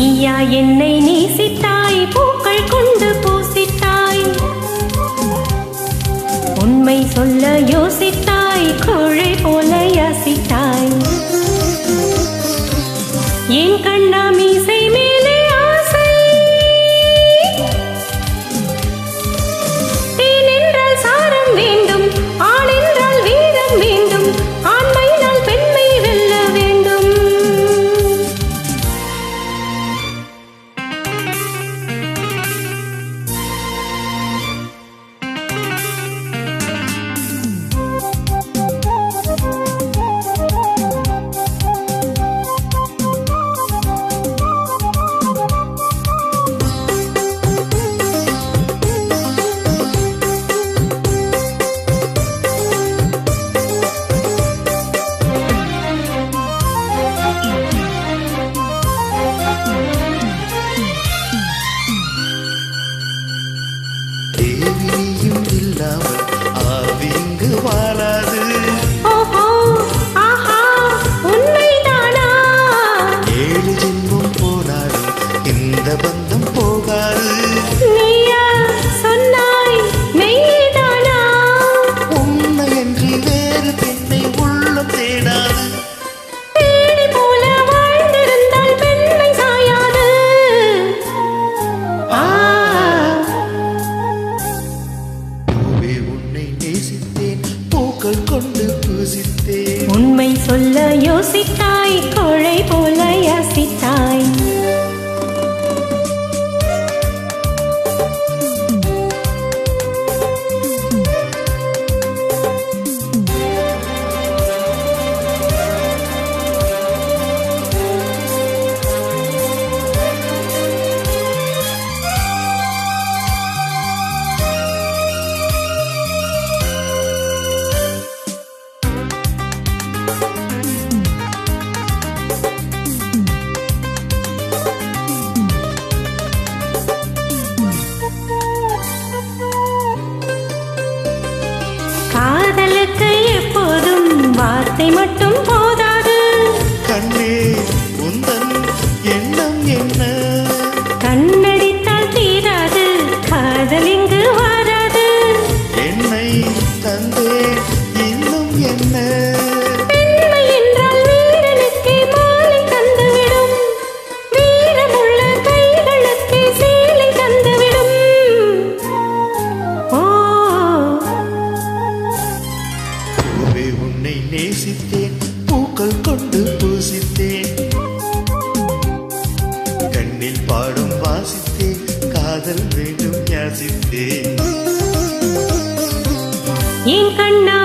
நீயா என்னை நேசித்தாய் பூக்கள் கொண்டு பூசித்தாய். உண்மை சொல்ல யோசித்தாய் கோழை போல யாசித்தாய். வார்த்தை மட்டும் கொண்டு பூசித்தேன். கண்ணில் பாடும் வாசித்தேன் காதல் வேண்டும் யாசித்தேன். என் கண்ணா